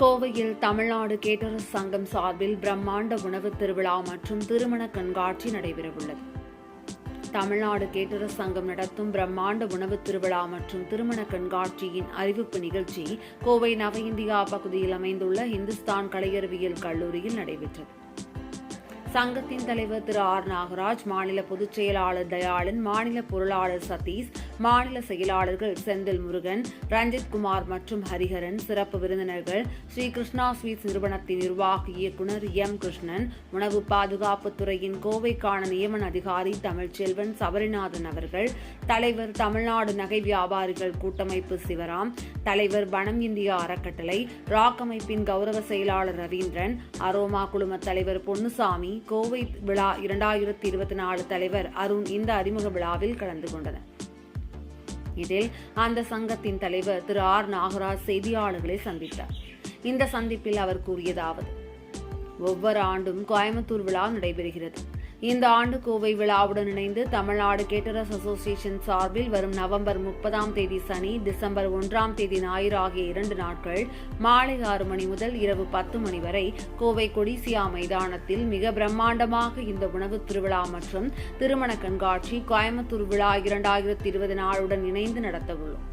கோவையில் தமிழ்நாடு கேட்டரஸ் சங்கம் சார்பில் பிரம்மாண்ட உணவு திருவிழா மற்றும் திருமண கண்காட்சி நடைபெறவுள்ளது. தமிழ்நாடு கேட்டரஸ் சங்கம் நடத்தும் பிரம்மாண்ட உணவு திருவிழா மற்றும் திருமண கண்காட்சியின் அறிவிப்பு நிகழ்ச்சி கோவை நவ இந்தியா பகுதியில் அமைந்துள்ள இந்துஸ்தான் கலையறிவியல் கல்லூரியில் நடைபெற்றது. சங்கத்தின் தலைவர் திரு ஆர் நாகராஜ் மாநில பொதுச் செயலாளர் தயாளன் மாநில பொருளாளர் சதீஷ் மாநில செயலாளர்கள் செந்தில் முருகன் ரஞ்சித் குமார் மற்றும் ஹரிஹரன் சிறப்பு விருந்தினர்கள் ஸ்ரீ கிருஷ்ணா ஸ்வீட்ஸ் நிறுவனத்தின் நிர்வாக இயக்குநர் எம் கிருஷ்ணன் உணவு பாதுகாப்புத்துறையின் கோவைக்கான நியமன அதிகாரி தமிழ்ச்செல்வன் சபரிநாதன் அவர்கள் தலைவர் தமிழ்நாடு நகை வியாபாரிகள் கூட்டமைப்பு சிவராம் தலைவர் வனம் இந்தியா அறக்கட்டளை ராக் அமைப்பின் கௌரவ செயலாளர் ரவீந்திரன் அரோமா குழும தலைவர் பொன்னுசாமி கோவை விழா இரண்டாயிரத்தி இருபத்தி நாலு தலைவர் அருண் இந்த அறிமுக விழாவில் கலந்து கொண்டனர். இதில் அந்த சங்கத்தின் தலைவர் திரு ஆர் நாகராஜ் செய்தியாளர்களை சந்தித்தார். இந்த சந்திப்பில் அவர் கூறியதாவது ஒவ்வொரு ஆண்டும் கோயம்புத்தூர் விழா நடைபெறுகிறது. இந்த ஆண்டு கோவை விழாவுடன் இணைந்து தமிழ்நாடு கேட்டரஸ் அசோசியேஷன் சார்பில் வரும் நவம்பர் முப்பதாம் தேதி சனி டிசம்பர் ஒன்றாம் தேதி ஞாயிறு ஆகிய இரண்டு நாட்கள் மாலை ஆறு மணி முதல் இரவு பத்து மணி வரை கோவை கொடிசியா மைதானத்தில் மிக பிரம்மாண்டமாக இந்த உணவு திருவிழா மற்றும் திருமண கண்காட்சி கோயம்புத்தூர் விழா இரண்டாயிரத்தி இருபது நாளுடன் இணைந்து நடத்தவுள்ளோம்.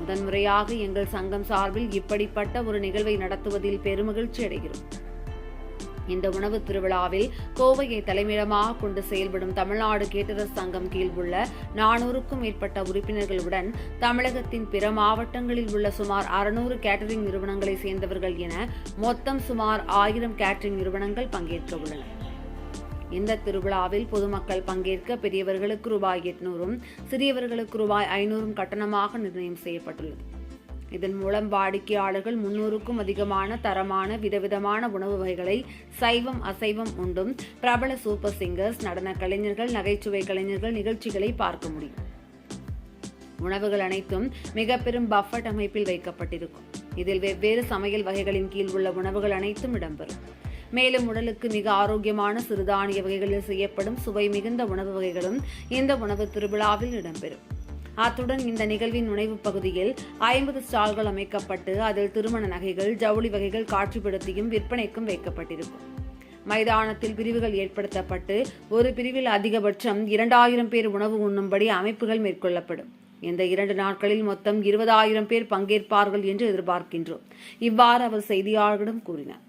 முதன்முறையாக எங்கள் சங்கம் சார்பில் இப்படிப்பட்ட ஒரு நிகழ்வை நடத்துவதில் பெருமகிழ்ச்சி அடைகிறோம். இந்த உணவு திருவிழாவில் கோவையை தலைமையிடமாக கொண்டு செயல்படும் தமிழ்நாடு கேட்டரஸ் சங்கம் கீழ் உள்ள நானூறுக்கும் மேற்பட்ட உறுப்பினர்களுடன் தமிழகத்தின் பிற மாவட்டங்களில் உள்ள சுமார் அறுநூறு கேட்டரிங் நிறுவனங்களை சேர்ந்தவர்கள் என மொத்தம் சுமார் ஆயிரம் கேட்டரிங் நிறுவனங்கள் பங்கேற்க உள்ளன. இந்த திருவிழாவில் பொதுமக்கள் பங்கேற்க பெரியவர்களுக்கு ரூபாய் எட்நூறும் சிறியவர்களுக்கு ரூபாய் ஐநூறும் கட்டணமாக நிர்ணயம் செய்யப்பட்டுள்ளது. இதன் மூலம் வாடிக்கையாளர்கள் முன்னூறுக்கும் அதிகமான தரமான விதவிதமான உணவு வகைகளை சைவம் அசைவம் உண்டும் பிரபல சூப்பர் சிங்கர்ஸ் நடன கலைஞர்கள் நகைச்சுவை கலைஞர்கள் நிகழ்ச்சிகளை பார்க்க முடியும். உணவுகள் அனைத்தும் மிக பெரும் பஃபட் அமைப்பில் வைக்கப்பட்டிருக்கும். இதில் வெவ்வேறு சமையல் வகைகளின் கீழ் உள்ள உணவுகள் அனைத்தும் இடம்பெறும். மேலும் உடலுக்கு மிக ஆரோக்கியமான சிறுதானிய வகைகளில் செய்யப்படும் சுவை மிகுந்த உணவு வகைகளும் இந்த உணவு திருவிழாவில் இடம்பெறும். அத்துடன் இந்த நிகழ்வின் நுழைவு பகுதியில் ஐம்பது ஸ்டால்கள் அமைக்கப்பட்டு அதில் திருமண நகைகள் ஜவுளி வகைகள் காட்சிப்படுத்தியும் விற்பனைக்கும் வைக்கப்பட்டிருக்கும். மைதானத்தில் பிரிவுகள் ஏற்படுத்தப்பட்டு ஒரு பிரிவில் அதிகபட்சம் இரண்டாயிரம் பேர் உணவு உண்ணும்படி அமைப்புகள் மேற்கொள்ளப்படும். இந்த இரண்டு நாட்களில் மொத்தம் இருபதாயிரம் பேர் பங்கேற்பார்கள் என்று எதிர்பார்க்கின்றோம். இவ்வாறு அவர் செய்தியாளர்களிடம் கூறினார்.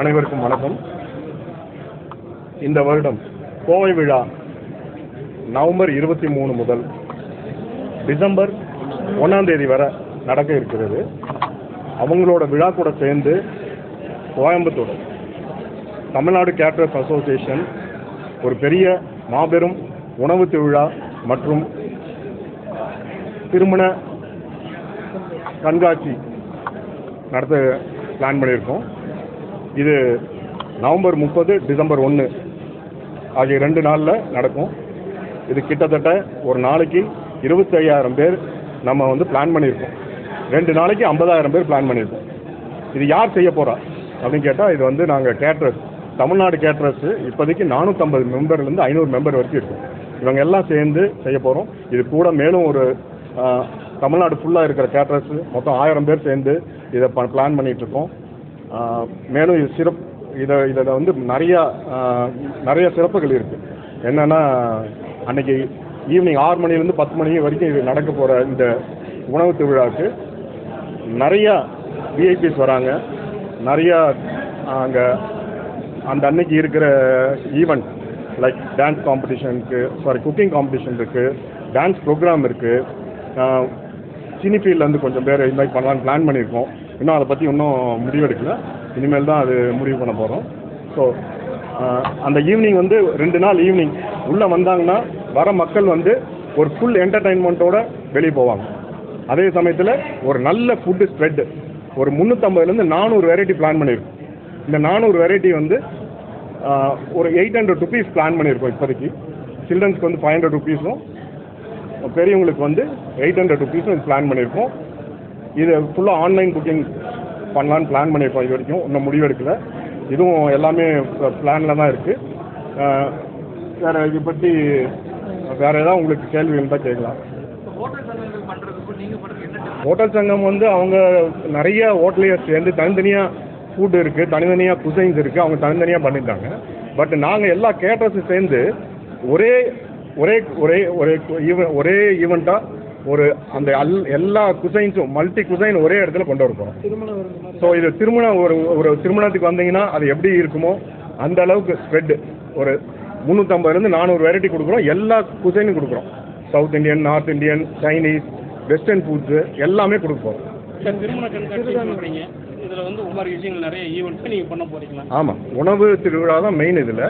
அனைவருக்கும் வணக்கம். இந்த வருடம் கோவை விழா நவம்பர் இருபத்தி மூணு முதல் டிசம்பர் ஒன்றாம் தேதி வரை நடக்க இருக்கிறது. அவங்களோட விழா கூட சேர்ந்து கோயம்புத்தூர் தமிழ்நாடு கேட்டரர்ஸ் அசோசியேஷன் ஒரு பெரிய மாபெரும் உணவு திருவிழா மற்றும் திருமண கண்காட்சி நடத்த பிளான் பண்ணியிருக்கோம். இது நவம்பர் முப்பது டிசம்பர் ஒன்று ஆகிய ரெண்டு நாளில் நடக்கும். இது கிட்டத்தட்ட ஒரு நாளைக்கு இருபத்தையாயிரம் பேர் நம்ம வந்து பிளான் பண்ணியிருக்கோம். ரெண்டு நாளைக்கு ஐம்பதாயிரம் பேர் பிளான் பண்ணியிருக்கோம். இது யார் செய்ய போகிறா அப்படின்னு கேட்டால் இது வந்து நாங்கள் கேட்ரஸ் தமிழ்நாடு கேட்ரஸு இப்போதைக்கு நானூற்றம்பது மெம்பர்லேருந்து ஐநூறு மெம்பர் வரைக்கும் இருக்கும். இவங்க எல்லாம் சேர்ந்து செய்ய போகிறோம் இது கூட மேலும் ஒரு தமிழ்நாடு ஃபுல்லாக இருக்கிற கேட்ரஸு மொத்தம் ஆயிரம் பேர் சேர்ந்து இதை பிளான் பண்ணிகிட்ருக்கோம் மேலும் இது சிறப்பு இதை இதில் வந்து நிறையா நிறைய சிறப்புகள் இருக்குது என்னென்னா அன்னைக்கு ஈவினிங் ஆறு மணிலேருந்து பத்து மணி வரைக்கும் இது நடக்க போகிற இந்த உணவு திருவிழாவுக்கு நிறையா விஐபிஸ் வராங்க. நிறையா அங்கே அந்த அன்னைக்கு இருக்கிற ஈவெண்ட் லைக் டான்ஸ் காம்படிஷனுக்கு சாரி குக்கிங் காம்படிஷன் இருக்குது டான்ஸ் ப்ரோக்ராம் இருக்குது சினி ஃபீல்ட்லேருந்து கொஞ்சம் பேர் இன்வைட் பண்ணலான்னு பிளான் பண்ணியிருக்கோம். இன்னும் அதை பற்றி இன்னும் முடிவெடுக்கல இனிமேல் தான் அது முடிவு பண்ண போகிறோம் ஸோ அந்த ஈவினிங் வந்து ரெண்டு நாள் ஈவினிங் உள்ளே வந்தாங்கன்னா வர மக்கள் வந்து ஒரு ஃபுல் என்டர்டைன்மெண்ட்டோட வெளியே போவாங்க. அதே சமயத்தில் ஒரு நல்ல ஃபுட்டு ஸ்ப்ரெட்டு ஒரு முந்நூற்றம்பதுலேருந்து நானூறு வெரைட்டி பிளான் பண்ணியிருக்கோம் இந்த நானூறு வெரைட்டி வந்து ஒரு எயிட் ஹண்ட்ரட் ருபீஸ் பிளான் பண்ணியிருக்கோம் இப்போதைக்கு. சில்ட்ரன்ஸ்க்கு வந்து ஃபைவ் ஹண்ட்ரட் ருபீஸும் பெரியவங்களுக்கு வந்து எயிட் ஹண்ட்ரட் ருபீஸும் இது பிளான் பண்ணியிருக்கோம் இது ஃபுல்லாக ஆன்லைன் புக்கிங் பண்ணலான்னு பிளான் பண்ணியிருக்கோம் இது வரைக்கும். இன்னும் முடிவெடுக்கல இதுவும் எல்லாமே பிளானில் தான் இருக்குது வேறு இதை பற்றி வேறு ஏதாவது உங்களுக்கு கேள்வி இருந்தால் கேட்கலாம். ஹோட்டல் சங்கம் வந்து அவங்க நிறைய ஹோட்டலையே சேர்ந்து தனித்தனியாக ஃபுட் இருக்குது தனித்தனியாக குசைன்ஸ் இருக்குது அவங்க தனித்தனியாக பண்ணிட்டாங்க பட் நாங்கள் எல்லா கேட்டர்ஸும் சேர்ந்து ஒரே ஒரே ஒரே ஒரே ஈவெண்ட் ஒரே ஈவெண்ட்டாக ஒரு அந்த அல் எல்லா குசைன்ஸும் மல்டி குசைன் ஒரே இடத்துல கொண்டு வர போகிறோம் ஸோ இது திருமணம் ஒரு ஒரு திருமணத்துக்கு வந்தீங்கன்னா அது எப்படி இருக்குமோ அந்த அளவுக்கு ஸ்ப்ரெட் ஒரு முந்நூற்றம்பதுலேருந்து நானூறு வெரைட்டி கொடுக்குறோம். எல்லா குசைனும் கொடுக்குறோம். South Indian north Indian Chinese western foods எல்லாமே கொடுப்போம் சொல்றீங்க இதுல வந்து நிறைய ஈவெண்ட்ஸ் நீங்க பண்ண போறீங்களா? ஆமாம் உணவு திருவிழா தான் மெயின் இதில்.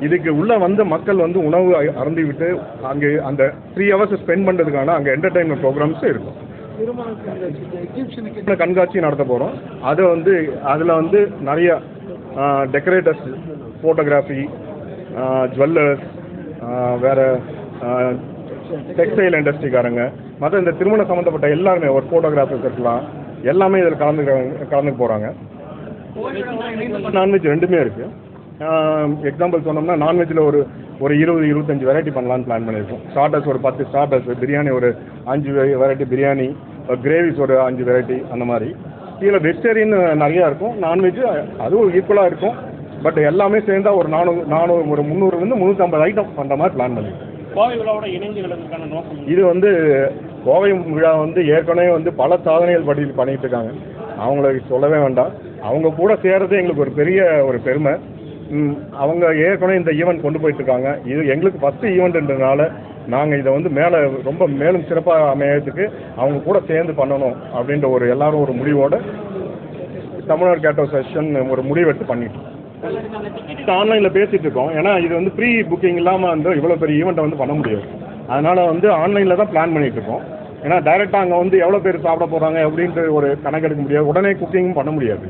இதுக்கு உள்ளே வந்த மக்கள் வந்து உணவு அ- அருந்தி விட்டு அங்கே அந்த த்ரீ ஹவர்ஸ் ஸ்பெண்ட் பண்ணுறதுக்கான அங்கே என்டர்டைன்மெண்ட் ப்ரோக்ராம்ஸும் இருக்கும். திருமண கண்காட்சி நடத்த போகிறோம் அது வந்து அதில் வந்து நிறைய டெக்கரேட்டர்ஸ் ஃபோட்டோகிராஃபி ஜுவல்லர்ஸ் வேறு டெக்ஸ்டைல் இண்டஸ்ட்ரிக்காரங்க மற்ற இந்த திருமணம் சம்மந்தப்பட்ட எல்லாருமே ஒரு ஃபோட்டோகிராஃபர்ஸ் இருக்கலாம். எல்லாமே இதில் கலந்து கலந்துக்க போகிறாங்க நான்வெஜ் ரெண்டுமே இருக்குது எக்ஸாம்பிள் சொன்னோம்னா நான்வெஜ்ஜில் ஒரு ஒரு இருபது இருபத்தஞ்சி வெரைட்டி பண்ணலான்னு பிளான் பண்ணியிருக்கோம். ஸ்டார்டர்ஸ் ஒரு பத்து ஸ்டார்டர்ஸ் பிரியாணி ஒரு அஞ்சு வெரைட்டி பிரியாணி கிரேவிஸ் ஒரு அஞ்சு வெரைட்டி அந்த மாதிரி. கீழே வெஜிடேரியன் நிறையா இருக்கும். நான்வெஜ் அதுவும் ஈக்குவலாக இருக்கும். பட் எல்லாமே சேர்ந்தா ஒரு நானூறு நானூறு ஒரு முந்நூறுலேருந்து முந்நூற்றம்பது ஐட்டம் பண்ணுற மாதிரி பிளான் பண்ணியிருக்கோம். கோவை விழாவோட இணைந்து விளக்குறதுக்கான நோக்கம் என்ன? இது வந்து கோவை விழா வந்து ஏற்கனவே வந்து பல சாதனைகள் படி பண்ணிட்டு இருக்காங்க. அவங்களுக்கு சொல்லவே வேண்டாம். அவங்க கூட சேர்றது எங்களுக்கு ஒரு பெரிய ஒரு பெருமை. அவங்க ஏற்கனவே இந்த ஈவெண்ட் கொண்டு போயிட்டு இருக்காங்க இது எங்களுக்கு ஃபஸ்ட்டு ஈவெண்ட்ன்றதுனால நாங்கள் இதை வந்து மேலே ரொம்ப மேலும் சிறப்பாக அமையறதுக்கு அவங்க கூட சேர்ந்து பண்ணணும் அப்படின்ற ஒரு எல்லாரும் ஒரு முடிவோடு தமிழ்நாடு கேட்டோ செஷன் ஒரு முடிவெடுத்து பண்ணிட்டோம். ஆன்லைனில் பேசிகிட்டு இருக்கோம். ஏன்னா இது வந்து ப்ரீ புக்கிங் இல்லாமல் வந்து இவ்வளோ பெரிய ஈவெண்ட்டை வந்து பண்ண முடியாது. அதனால் வந்து ஆன்லைனில் தான் பிளான் பண்ணிகிட்டு இருக்கோம். ஏன்னா டைரெக்டாக அங்கே வந்து எவ்வளோ பேர் சாப்பிட போகிறாங்க அப்படின்ட்டு ஒரு கணக்கெடுக்க முடியாது. உடனே குக்கிங்கும் பண்ண முடியாது.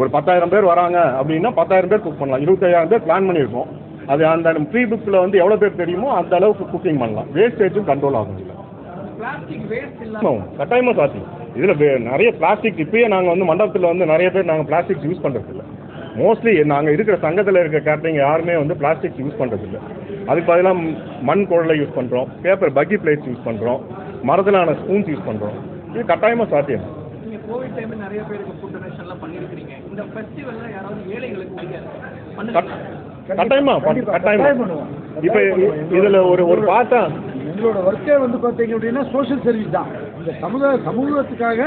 ஒரு பத்தாயிரம் பேர் வராங்க அப்படின்னா பத்தாயிரம் பேர் குக் பண்ணலாம். இருபத்தாயிரம் பேர் பிளான் பண்ணியிருக்கோம். அது அந்த ப்ரீ புக்கில் வந்து எவ்வளோ பேர் தெரியுமோ அந்த அளவுக்கு குக்கிங் பண்ணலாம். வேஸ்டேஜும் கண்ட்ரோல் ஆகும் ஆமாம் கட்டாயமாக சாத்தியம் இதில் நிறைய பிளாஸ்டிக் இப்பயே நாங்கள் வந்து மண்டபத்தில் வந்து நிறைய பேர் நாங்கள் பிளாஸ்டிக்ஸ் யூஸ் பண்ணுறதில்ல மோஸ்ட்லி நாங்கள் இருக்கிற சங்கத்தில் இருக்க கேட்டரிங் யாருமே வந்து பிளாஸ்டிக்ஸ் யூஸ் பண்ணுறதில்ல அதுக்கு பதிலாக மண் குழலை யூஸ் பண்ணுறோம் பேப்பர் பக்கி பிளேட்ஸ் யூஸ் பண்ணுறோம் மரத்திலான ஸ்பூன்ஸ் யூஸ் பண்ணுறோம் இது கட்டாயமாக சாத்தியம். இந்த ஃபெஸ்டிவல்ல யாராவது ஏழைகளுக்கு கட்டாயமா? கட்டாயமா. இப்போ இதில் ஒரு ஒரு பார்த்தா எங்களோட ஒர்க்கே வந்து பார்த்தீங்க அப்படின்னா சோஷியல் சர்வீஸ் தான். இந்த சமுதாய சமூகத்துக்காக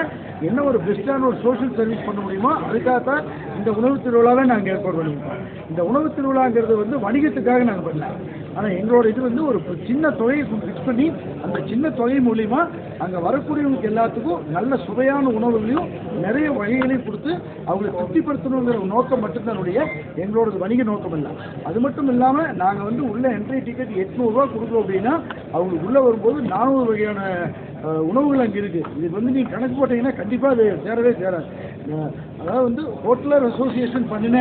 என்ன ஒரு பெஸ்ட்டான ஒரு சோஷியல் சர்வீஸ் பண்ண முடியுமோ அதுக்காக தான் இந்த உணவு திருவிழாவை நாங்கள் ஏற்பாடு பண்ணியிருக்கோம். இந்த உணவு திருவிழாங்கிறது வந்து வணிகத்துக்காக நாங்கள் பண்ணல. ஆனால் எங்களோட இது வந்து ஒரு சின்ன தொகையை ஃபிக்ஸ் பண்ணி அந்த சின்ன தொகை மூலிமா அங்கே வரக்கூடியவங்களுக்கு எல்லாத்துக்கும் நல்ல சுவையான உணவுகளையும் நிறைய வகைகளையும் கொடுத்து அவங்களை திருப்திப்படுத்தணுங்கிற நோக்கம் மட்டும்தானுடைய எங்களோட வணிக நோக்கம் இல்லை. அது மட்டும் இல்லாமல் நாங்கள் வந்து உள்ள என்ட்ரி டிக்கெட் எட்நூறுரூவா கொடுக்குறோம் அப்படின்னா அவங்களுக்கு உள்ளே வரும்போது நானூறு வகையான உணவுகள் அங்கே இருக்குது இது வந்து நீங்கள் கணக்கு போட்டீங்கன்னா கண்டிப்பாக அது சேரவே சேராது. அதாவது வந்து ஹோட்டலர் அசோசியேஷன் பண்ணின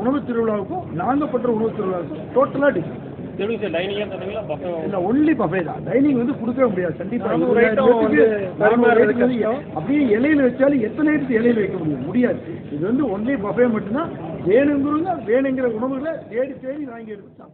உணவு திருவிழாவுக்கும் நாங்கள் பண்ணுற உணவு திருவிழாவுக்கும் டோட்டலாக டிஃப்ரெண்ட் இல்ல ஒன்லி பஃபே தான். டைனிங் வந்து கொடுக்க முடியாது. கண்டிப்பா அப்படியே இலையில வச்சாலும் எத்தனை இடத்துக்கு இலையில வைக்க முடியும்? முடியாது. இது வந்து ஒன்லி பஃபே மட்டும்தான். வேணுங்கிறவங்க வேணுங்கிற உணவுகளை தேடி தேடி வாங்கி எடுத்து